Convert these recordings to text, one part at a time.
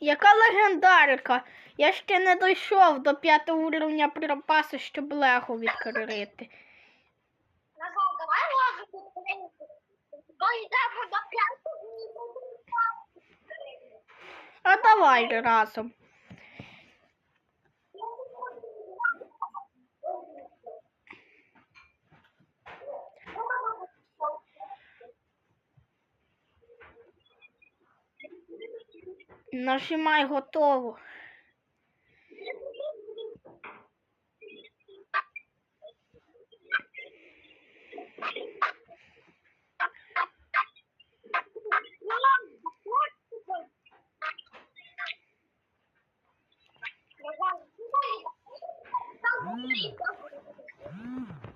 Яка легендарка? Я ще не дійшов до п'ятого уровня припасу, щоб лего відкрити. Назад, давай лазити Дойдемо до п'ятого А давай разом. Нажимай готово.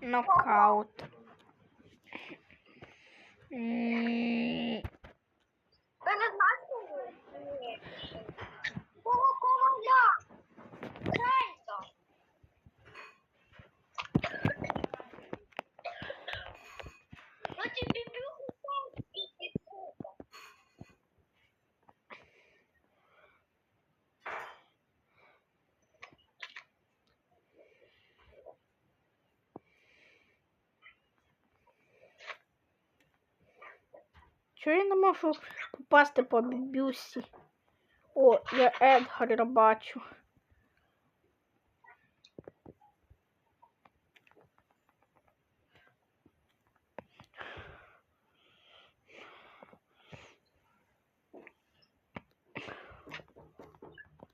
Нокаут. М, Ви не знаєте? Ні. Кого коваля? Крайто. Ну тобі бігу сам і сука. Чого я не можу попасти по бюсі? О, я Едгара бачу.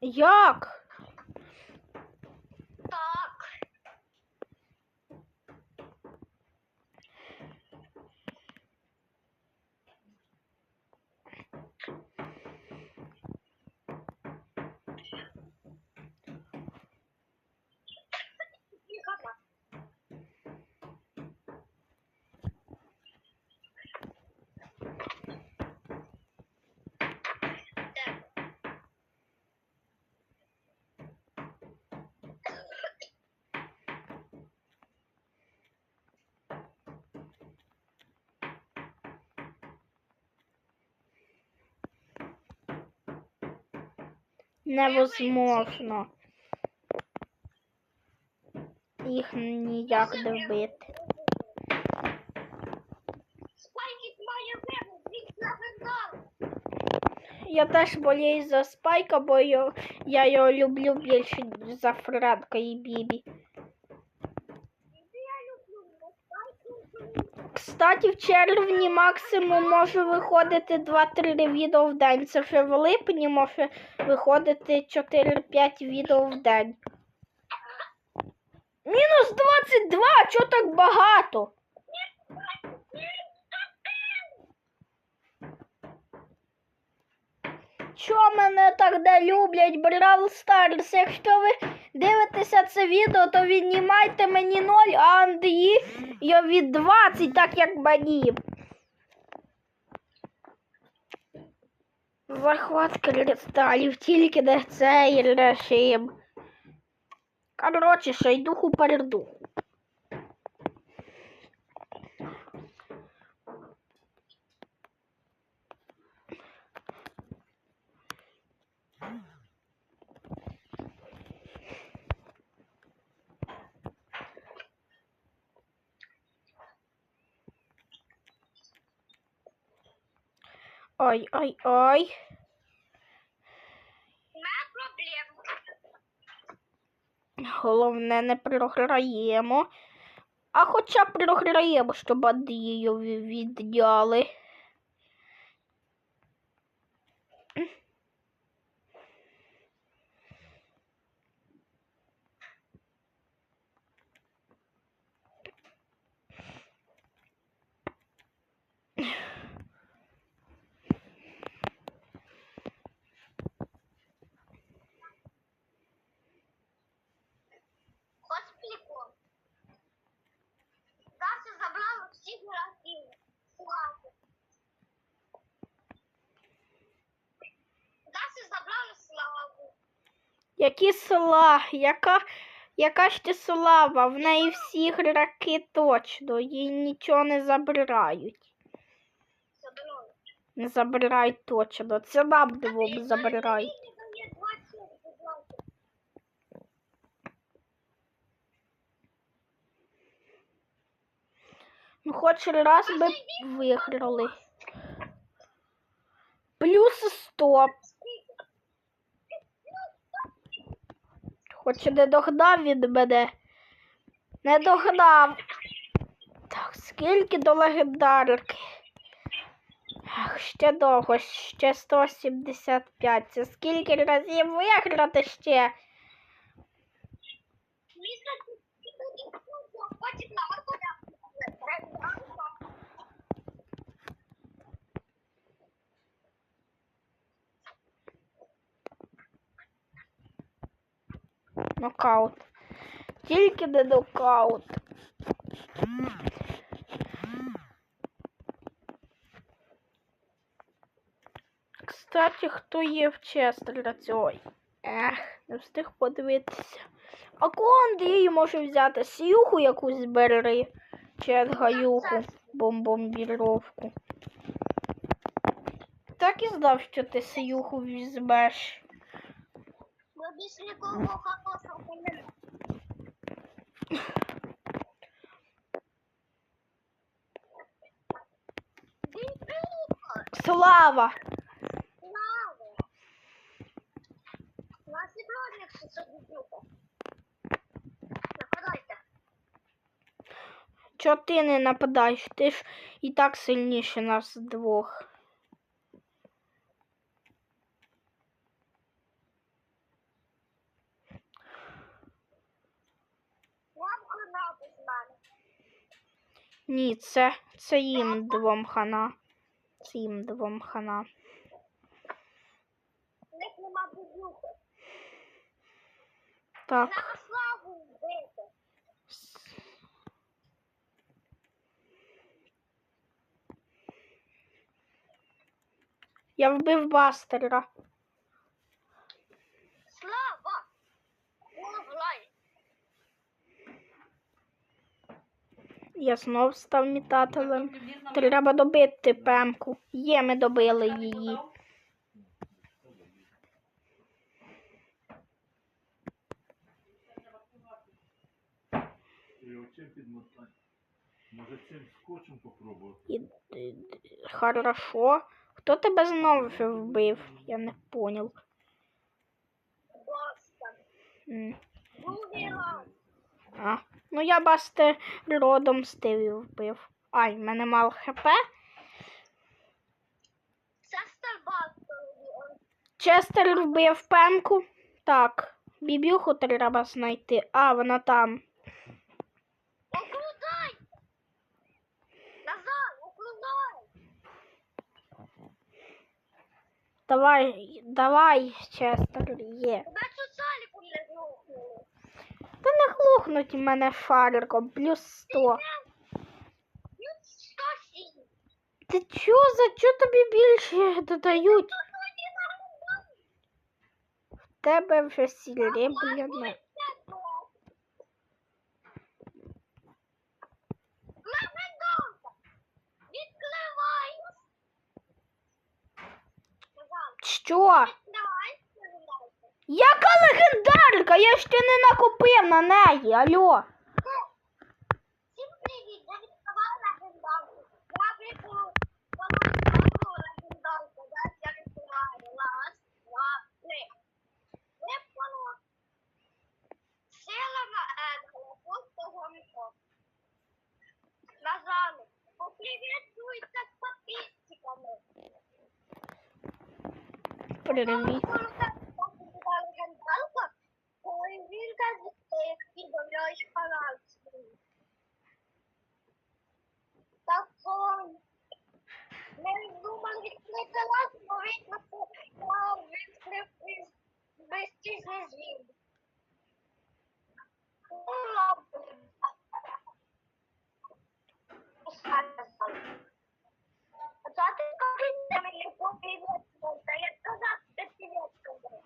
Як? Так. Невозможно. Їх ніяк завинав. Я теж болею за Спайка, бо я його люблю більше за Фредка і Бібі. Я люблю спайки. Кстати, в червні максимум може виходити 2-3 відео в день. Це вже в липні може виходити 4-5 відео в день. Мінус 22, чого так багато? Чого мене так не люблять Бравл Старс? Якщо ви дивитеся це відео, то віднімайте мені 0, а Андрії від 20, так як мені. Захват кристалів, тільки не цей режим. Коротше, що й духу передуху. Ой, ой, ой. Нема проблем. Головне, не програємо. А хоча програємо, щоб її відняли. Які села? Яка яка ти слава? В неї всі граки точно, їй нічого не забирають. Забирають. Не забирають точно. Це нам диво забирають. Ну, хоч раз ми виграли. Плюс стоп. Хоч не догнав він мене. Не догнав. Так, скільки до легендарки? Ах, ще довго, ще 175. Це скільки разів виграти ще? Нокаут. Тільки не нокаут. Кстати, хто є в Честера цього? Ех, не встиг подивитися. А кого Андрій може взяти? Сюху якусь бери. Чи Едгаюху бомбомбіровку. Так і знав, що ти Сюху візьмеш. Бо більш нікого хорошого немає. Слава! Слава! Нас і бродник що дідуха. Нападайте. Чого ти не нападаєш? Ти ж і так сильніше нас двох. Вам хана без мене. Ні, це, це їм двом хана. Це їм двом хана. В них нема дідуха. Так. Я вбив бастера. Слава! Углай! Я знов став мітателем. Треба добити пемку. Є, ми добили її. Може цим скотчем попробувати? Хорошо. Хто тебе знову вбив? Я не поняв. Бостон! М. Другий раз! А. Ну я бастер родом стиві вбив. Ай, в мене мало хп. Честер вбив пемку. Так. Бібюху треба знайти. А, вона там. Окрудай! Назад! Окрудай! Давай, давай, Честер, є. Тебе тут заліку не зрухнули. Та в мене шариком, плюс 100. Ну, що сі? Ти чо, за чо тобі більше додають? В тебе вже серебряне. Що? Яка легендарка? Я ще не накупив на неї. Алло. Всім привіт! Я відкриваю легендарку. Я прикру легендарку. Зараз я відкриваю. Раз, два, три. Випало. Сила на Енгела. Просто гомко. Назад. Поприветствуйте з підписчиками. Привіт. Ой, він каже, як ти додаєш канал свій. Так, ой. Ми бо видно, що відкрив без- без тісних змін. Ладно. А ти скажи мені привіт, я сказав, що ти.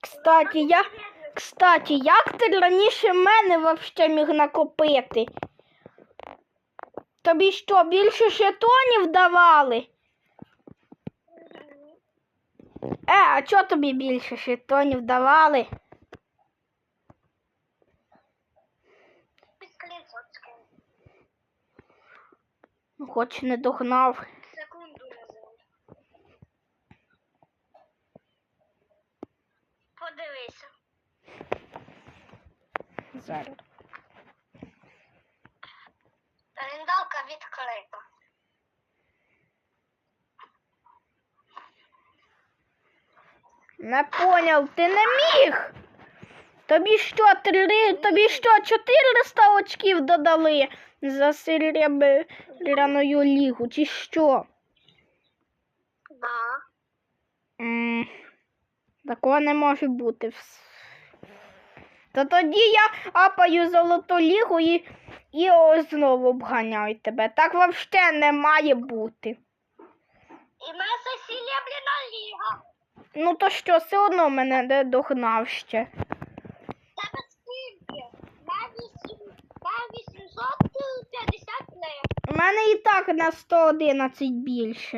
Кстати, я. Кстати, як ти раніше мене вообще міг накопити? Тобі що, більше жетонів давали? Е, а чого тобі більше жетонів давали? Ну, хоч не догнав. Поняв, ти не міг. Тобі що, три, тобі що, 400 очків додали за серебряною лігу, чи що? Да. М, Такого не може бути. То тоді я апаю золоту лігу і, і знову обганяю тебе. Так взагалі не має бути. І це серебряна ліга. Ну то що, все одно мене не догнав ще. Тебе скільки? На вісім- на 850 лев. У мене і так на 111 більше.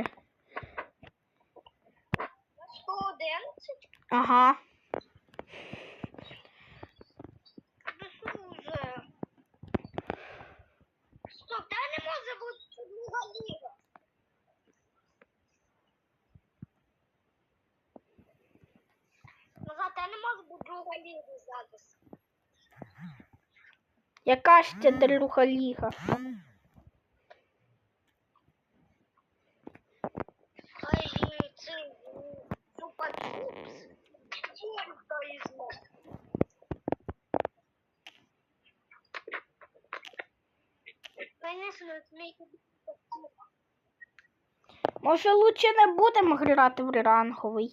На 111? Ага. Дуже. Стоп, та не може бути друга ліга. Назад, та не може бути друга ліга зараз. Яка друга ліга? Хай це. Винесли мій Може, лучше не будемо грати в ранговий?